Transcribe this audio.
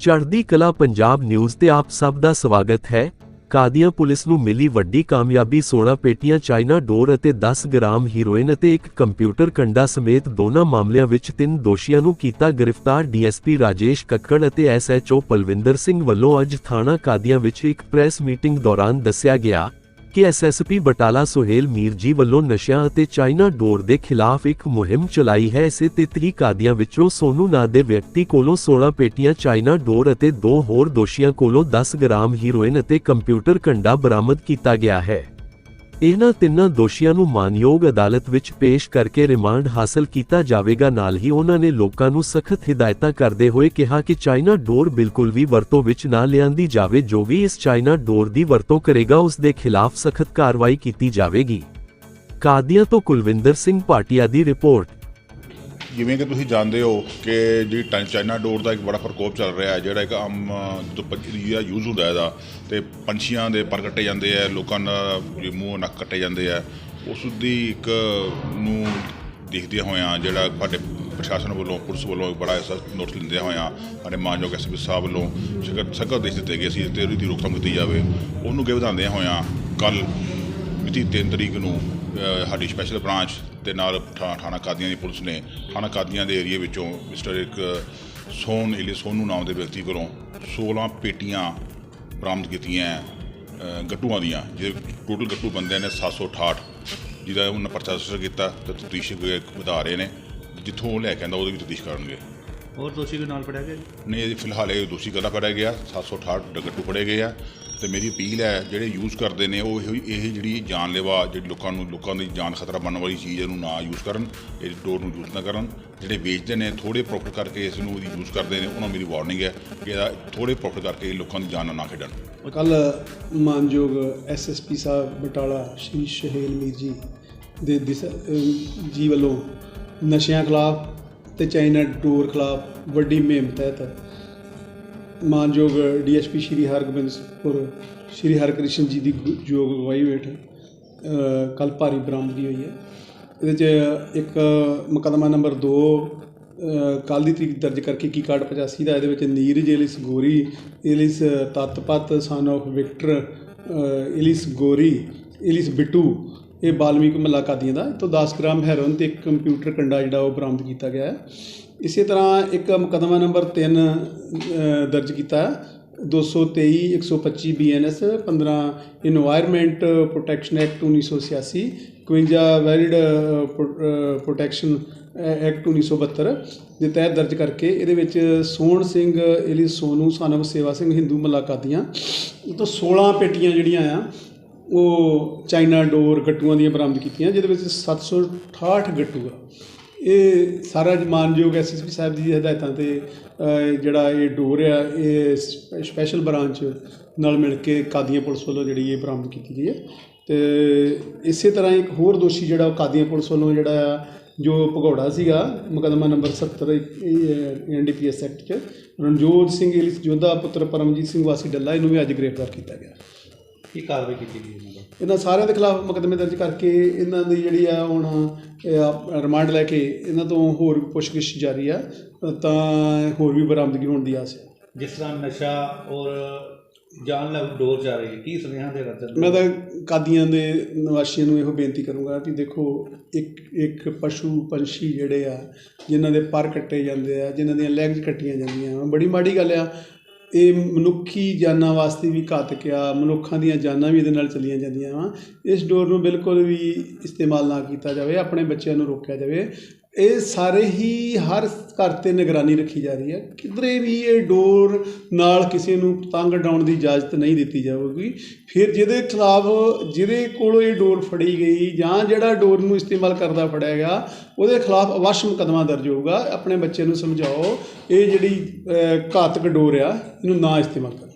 ਚੜ੍ਹਦੀ ਕਲਾ ਪੰਜਾਬ ਨਿਊਜ਼ ਤੇ ਆਪ ਸਭ ਦਾ ਸਵਾਗਤ ਹੈ। ਕਾਦੀਆਂ ਪੁਲਿਸ ਨੂੰ ਮਿਲੀ ਵੱਡੀ ਕਾਮਯਾਬੀ 16 ਪੇਟੀਆਂ ਚਾਈਨਾ ਡੋਰ ਅਤੇ 10 ਗ੍ਰਾਮ ਹੀਰੋਇਨ ਅਤੇ ਇੱਕ ਕੰਪਿਊਟਰ ਕੰਡਾ ਸਮੇਤ ਦੋਨਾਂ ਮਾਮਲਿਆਂ ਵਿੱਚ ਤਿੰਨ ਦੋਸ਼ੀਆਂ ਨੂੰ ਕੀਤਾ ਗ੍ਰਿਫਤਾਰ ਡੀਐਸਪੀ ਰਾਜੇਸ਼ ਕੱਕੜ ਅਤੇ ਐਸਐਚਓ ਪਲਵਿੰਦਰ ਸਿੰਘ ਵੱਲੋਂ ਅੱਜ ਥਾਣਾ ਕਾਦੀਆਂ ਵਿੱਚ ਇੱਕ ਪ੍ਰੈਸ ਮੀਟਿੰਗ ਦੌਰਾਨ ਦੱਸਿਆ ਗਿਆ ਕਿ ਐਸਐਸਪੀ ਬਟਾਲਾ ਸੁਹੇਲ ਮੀਰ ਜੀ ਵੱਲੋਂ ਨਸ਼ਿਆਂ ਅਤੇ ਚਾਈਨਾ ਡੋਰ ਦੇ ਖਿਲਾਫ ਇੱਕ ਮੁਹਿੰਮ ਚਲਾਈ ਹੈ। ਇਸੇ ਤੇ ਤਰੀਕਾਦੀਆਂ ਵਿੱਚੋਂ ਸੋਨੂ ਨਾਂ ਦੇ ਵਿਅਕਤੀ ਕੋਲੋਂ 16 ਪੇਟੀਆਂ ਚਾਈਨਾ ਡੋਰ ਅਤੇ ਦੋ ਹੋਰ ਦੋਸ਼ੀਆਂ ਕੋਲੋਂ 10 ਗ੍ਰਾਮ ਹੀਰੋਇਨ ਅਤੇ ਕੰਪਿਊਟਰ ਕੰਡਾ ਬਰਾਮਦ ਕੀਤਾ ਗਿਆ ਹੈ। ਇਹਨਾਂ ਤਿੰਨਾਂ ਦੋਸ਼ੀਆਂ ਨੂੰ ਮਾਨਯੋਗ ਅਦਾਲਤ ਵਿੱਚ ਪੇਸ਼ ਕਰਕੇ ਰਿਮਾਂਡ ਹਾਸਲ ਕੀਤਾ ਜਾਵੇਗਾ। ਨਾਲ ਹੀ ਉਹਨਾਂ ਨੇ ਲੋਕਾਂ ਨੂੰ ਸਖਤ ਹਦਾਇਤਾਂ ਕਰਦੇ ਹੋਏ ਕਿਹਾ ਕਿ ਚਾਈਨਾ ਡੋਰ ਬਿਲਕੁਲ ਵੀ ਵਰਤੋਂ ਵਿੱਚ ਨਾ ਲਿਆਂਦੀ ਜਾਵੇ, ਜੋ ਵੀ ਇਸ ਚਾਈਨਾ ਡੋਰ ਦੀ ਵਰਤੋਂ ਕਰੇਗਾ, ਉਸ ਦੇ ਖਿਲਾਫ ਸਖਤ ਕਾਰਵਾਈ ਕੀਤੀ ਜਾਵੇਗੀ। ਕਾਦੀਆਂ ਤੋਂ ਕੁਲਵਿੰਦਰ ਸਿੰਘ ਭਾਟੀਆ ਦੀ ਰਿਪੋਰਟ। ਜਿਵੇਂ ਕਿ ਤੁਸੀਂ ਜਾਣਦੇ ਹੋ ਕਿ ਜਿਹੜੀ ਟਾਈ- ਚਾਈਨਾ ਡੋਰ ਦਾ ਇੱਕ ਬੜਾ ਪ੍ਰਕੋਪ ਚੱਲ ਰਿਹਾ ਹੈ, ਜਿਹੜਾ ਇੱਕ ਆਮ ਜਦੋਂ ਦਾ ਯੂਜ਼ ਹੁੰਦਾ ਇਹਦਾ, ਤੇ ਪੰਛੀਆਂ ਦੇ ਪਰ ਕੱਟੇ ਜਾਂਦੇ ਆ, ਲੋਕਾਂ ਦਾ ਜੇ ਮੂੰਹ ਨੱਕ ਕੱਟੇ ਜਾਂਦੇ ਆ, ਉਸ ਦੀ ਇੱਕ ਨੂੰ ਦੇਖਦਿਆਂ ਹੋਇਆਂ ਜਿਹੜਾ ਸਾਡੇ ਪ੍ਰਸ਼ਾਸਨ ਵੱਲੋਂ, ਪੁਲਿਸ ਵੱਲੋਂ ਬੜਾ ਐਸਾ ਨੋਟਿਸ ਲੈਂਦਿਆਂ ਹੋਇਆਂ, ਸਾਡੇ ਮਾਨਯੋਗ ਐਸਪੀ ਸਾਹਿਬ ਵੱਲੋਂ ਸਖਤ ਸਖਤ ਦੇਸ਼ ਦਿੱਤੇ ਗਏ ਸੀ, ਤੇ ਉਹਦੀ ਰੋਕਥਾਮ ਕੀਤੀ ਜਾਵੇ। ਉਹਨੂੰ ਅੱਗੇ ਵਧਾਉਂਦਿਆਂ ਹੋਇਆਂ ਕੱਲ ਮਿਤੀ 3 ਤਰੀਕ ਨੂੰ ਸਾਡੀ ਸਪੈਸ਼ਲ ਬ੍ਰਾਂਚ ਤੇ ਨਾਲ ਥਾਣਾ ਕਾਦੀਆਂ ਦੀ ਪੁਲਿਸ ਨੇ ਥਾਣਾ ਕਾਦੀਆਂ ਦੇ ਏਰੀਏ ਵਿੱਚੋਂ ਮਿਸਟਰ ਇੱਕ ਸੋਨ ਇਲੀ ਸੋਨੂ ਨਾਮ ਦੇ ਵਿਅਕਤੀ ਕੋਲੋਂ 16 ਪੇਟੀਆਂ ਬਰਾਮਦ ਕੀਤੀਆਂ ਗੱਟੂਆਂ ਦੀਆਂ ਜਿਹਦੇ ਟੋਟਲ ਗੱਟੂ ਬੰਦੇ ਨੇ 768 ਜਿਹਦਾ ਉਹਨਾਂ ਪਰਚਾ ਰਜਿਸਟਰ ਕੀਤਾ ਤੇ ਤਫਤੀਸ਼ ਵਧਾ ਰਹੇ ਨੇ ਜਿੱਥੋਂ ਉਹ ਲੈ ਕੇ ਆਂਦਾ ਉਹਦੇ ਵੀ ਤਫਤੀਸ਼ ਕਰਨਗੇ ਹੋਰ ਦੋਸ਼ੀ ਦੇ ਨਾਲ ਫੜਿਆ ਗਿਆ ਜੀ? ਨੇ ਇਹ ਫਿਲਹਾਲ ਇਹ ਦੋਸ਼ੀ ਕਦਾ ਫੜਿਆ ਗਿਆ 768 ਗੱਟੂ ਫੜੇ ਗਏ ਆ ਤੇ ਮੇਰੀ ਅਪੀਲ ਹੈ, ਜਿਹੜੇ ਯੂਜ਼ ਕਰਦੇ ਨੇ, ਉਹ ਇਹੋ- ਇਹ ਜਿਹੜੀ ਜਾਨਲੇਵਾ ਜਿਹੜੀ ਲੋਕਾਂ ਨੂੰ, ਲੋਕਾਂ ਦੀ ਜਾਨ ਖਤਰਾ ਬਣਨ ਵਾਲੀ ਚੀਜ਼ ਇਹਨੂੰ ਨਾ ਯੂਜ਼ ਕਰਨ, ਇਹ ਡੋਰ ਨੂੰ ਯੂਜ਼ ਨਾ ਕਰਨ। ਜਿਹੜੇ ਵੇਚਦੇ ਨੇ ਥੋੜੇ ਪ੍ਰੋਫਿਟ ਕਰਕੇ ਇਸ ਨੂੰ ਯੂਜ਼ ਕਰਦੇ ਨੇ, ਉਹਨਾਂ ਮੇਰੀ ਵਾਰਨਿੰਗ ਹੈ ਕਿ ਇਹਦਾ ਥੋੜੇ ਪ੍ਰੋਫਿਟ ਕਰਕੇ ਲੋਕਾਂ ਦੀ ਜਾਨ ਨਾ ਖੇਡਣ। ਕੱਲ ਮਾਨਯੋਗ ਐਸਐਸਪੀ ਸਾਹਿਬ ਬਟਾਲਾ, ਸ਼੍ਰੀ ਸ਼ਹੇਲ ਮੀਰ ਜੀ ਦੇ ਜੀ ਵੱਲੋਂ ਨਸ਼ਿਆਂ ਖਿਲਾਫ ਤੇ ਚਾਈਨਾ ਡੋਰ ਖਿਲਾਫ ਵੱਡੀ ਮੁਹਿੰਮ ਤਹਿਤ ਮਾਨਯੋਗ ਡੀਐਸਪੀ ਸ਼੍ਰੀ ਹਰਗੋਬਿੰਦਪੁਰ, ਸ਼੍ਰੀ ਹਰਕ੍ਰਿਸ਼ਨ ਜੀ ਦੀ ਯੋਗ ਅਗਵਾਈ ਹੇਠ ਕੱਲ ਭਾਰੀ ਬਰਾਮਦਗੀ ਹੋਈ ਹੈ। ਇਹਦੇ 'ਚ ਇੱਕ ਮੁਕੱਦਮਾ ਨੰਬਰ 2 ਕੱਲ ਦੀ ਤਰੀਕ ਦਰਜ ਕਰਕੇ ਕੀ ਕਾਰਡ 85 ਦਾ, ਇਹਦੇ ਵਿੱਚ ਨੀਰਜ ਇਲਿਸ ਗੋਰੀ ਇਲਿਸ ਤਤਪਤ ਸਨ of ਵਿਕਟਰ ਇਲਿਸ ਗੋਰੀ ਇਲਿਸ ਬਿੱਟੂ ਇਹ ਬਾਲਮੀਕ ਮਹੱਲਾ ਕਾਦੀਆਂ ਦਾ ਇਹ ਤੋਂ 10 ਗ੍ਰਾਮ ਹੈਰੋਇਨ ਤੇ ਇੱਕ ਕੰਪਿਊਟਰ ਕੰਡਾ ਜਿਹੜਾ ਉਹ ਬਰਾਮਦ ਕੀਤਾ ਗਿਆ ਹੈ। ਇਸੇ ਤਰ੍ਹਾਂ ਇੱਕ ਮੁਕੱਦਮਾ ਨੰਬਰ 3 ਦਰਜ ਕੀਤਾ ਹੈ। 223 125 BNS 15 environment protection act 1986 51 valid protection act 1972 ਦੇ ਤਹਿਤ ਦਰਜ ਕਰਕੇ ਇਹਦੇ ਵਿੱਚ ਸੋਹਣ ਸਿੰਘ ਇਲੀ ਸੋਨੂ ਸਾਨਵ ਸੇਵਾ ਸਿੰਘ ਹਿੰਦੂ ਮਲਾਕਾਦੀਆਂ। ਇਹ ਤੋਂ 16 ਪੇਟੀਆਂ ਜਿਹੜੀਆਂ ਆ ਉਹ ਚਾਈਨਾ ਡੋਰ ਗੱਟੂਆਂ ਦੀਆਂ ਬਰਾਮਦ ਕੀਤੀਆਂ, ਜਿਹਦੇ ਵਿੱਚ 768 ਗੱਟੂ ਆ। ਇਹ ਸਾਰਾ ਮਾਨਯੋਗ ਐਸਐਸਪੀ ਸਾਹਿਬ ਦੀ ਹਦਾਇਤਾਂ ਤੇ ਜਿਹੜਾ ਇਹ ਡੋਰ ਆ, ਇਹ ਸਪੈ- ਸਪੈਸ਼ਲ ਬ੍ਰਾਂਚ ਨਾਲ ਮਿਲ ਕੇ ਕਾਦੀਆਂ ਪੁਲਿਸ ਵੱਲੋਂ ਜਿਹੜੀ ਇਹ ਬਰਾਮਦ ਕੀਤੀ ਗਈ ਹੈ ਤੇ ਇਸੇ ਤਰ੍ਹਾਂ ਇੱਕ ਹੋਰ ਦੋਸ਼ੀ ਜਿਹੜਾ ਉਹ ਕਾਦੀਆਂ ਪੁਲਿਸ ਵੱਲੋਂ ਜਿਹੜਾ ਆ ਜੋ ਭਗੌੜਾ ਸੀਗਾ, ਮੁਕੱਦਮਾ ਨੰਬਰ 70 ਐਨਡੀਪੀਐਸ ਐਕਟ 'ਚ, ਰਣਜੋਤ ਸਿੰਘ ਇਲਿਸ ਜੋਧਾ ਪੁੱਤਰ ਪਰਮਜੀਤ ਸਿੰਘ ਵਾਸੀ ਡੱਲਾ, ਇਹਨੂੰ ਵੀ ਅੱਜ ਗ੍ਰਿਫਤਾਰ ਕੀਤਾ ਗਿਆ। ਕੀ ਕਾਰਵਾਈ ਕੀਤੀ ਗਈ ਇਹਨਾਂ ਦਾ ਇਹਨਾਂ ਸਾਰਿਆਂ ਦੇ ਖਿਲਾਫ ਮੁਕੱਦਮੇ ਦਰਜ ਕਰਕੇ ਇਹਨਾਂ ਦੀ ਜਿਹੜੀ ਆ ਹੁਣ ਰਿਮਾਂਡ ਲੈ ਕੇ ਇਹਨਾਂ ਤੋਂ ਹੋਰ ਵੀ ਪੁੱਛਗਿੱਛ ਜਾਰੀ ਆ ਤਾਂ ਹੋਰ ਵੀ ਬਰਾਮਦਗੀ ਹੋਣ ਦੀ ਆਸ ਹੈ ਜਿਸ ਤਰ੍ਹਾਂ ਨਸ਼ਾ ਔਰ ਜਾਨ ਲੱਗ ਡੋਰ ਜਾ ਰਹੀ ਹੈ ਕੀ ਸੁਨੇਹਾ ਦੇ ਰੱਜਨ ਮੈਂ ਤਾਂ ਕਾਦੀਆਂ ਦੇ ਨਿਵਾਸੀਆਂ ਨੂੰ ਇਹੋ ਬੇਨਤੀ ਕਰੂੰਗਾ ਕਿ ਦੇਖੋ ਇੱਕ ਇੱਕ ਪਸ਼ੂ ਪੰਛੀ ਜਿਹੜੇ ਆ ਜਿਨ੍ਹਾਂ ਦੇ ਪਰ ਕੱਟੇ ਜਾਂਦੇ ਆ ਜਿਨ੍ਹਾਂ ਦੀਆਂ ਲੈਗਸ ਕੱਟੀਆਂ ਜਾਂਦੀਆਂ ਬੜੀ ਮਾੜੀ ਗੱਲ ਆ। ਇਹ ਮਨੁੱਖੀ ਜਾਨਾਂ ਵਾਸਤੇ ਵੀ ਘਾਤਕ ਆ, ਮਨੁੱਖਾਂ ਦੀਆਂ ਜਾਨਾਂ ਵੀ ਇਹਦੇ ਨਾਲ ਚਲੀਆਂ ਜਾਂਦੀਆਂ ਵਾ। ਇਸ ਡੋਰ ਨੂੰ ਬਿਲਕੁਲ ਵੀ ਇਸਤੇਮਾਲ ਨਾ ਕੀਤਾ ਜਾਵੇ, ਆਪਣੇ ਬੱਚਿਆਂ ਨੂੰ ਰੋਕਿਆ ਜਾਵੇ। ਇਹ ਸਾਰੇ ਹੀ ਹਰ ਘਰ ਤੇ ਨਿਗਰਾਨੀ ਰੱਖੀ ਜਾ ਰਹੀ ਹੈ। ਕਿਧਰੇ ਵੀ ਇਹ ਡੋਰ ਨਾਲ ਕਿਸੇ ਨੂੰ ਪਤੰਗ ਡਾਉਣ ਦੀ ਇਜਾਜ਼ਤ ਨਹੀਂ ਦਿੱਤੀ ਜਾਵੇਗੀ ਫਿਰ ਜਿਹਦੇ ਖਿਲਾਫ, ਜਿਹਦੇ ਕੋਲੋਂ ਇਹ ਡੋਰ ਫੜੀ ਗਈ ਜਾਂ ਜਿਹੜਾ ਡੋਰ ਨੂੰ ਇਸਤੇਮਾਲ ਕਰਦਾ ਫੜਿਆ ਗਿਆ, ਉਹਦੇ ਖਿਲਾਫ ਅਵਸ਼ ਮੁਕੱਦਮਾ ਦਰਜ ਹੋਊਗਾ। ਆਪਣੇ ਬੱਚੇ ਨੂੰ ਸਮਝਾਓ, ਇਹ ਜਿਹੜੀ ਘਾਤਕ ਡੋਰ ਆ, ਇਹਨੂੰ ਨਾ ਇਸਤੇਮਾਲ ਕਰੋ।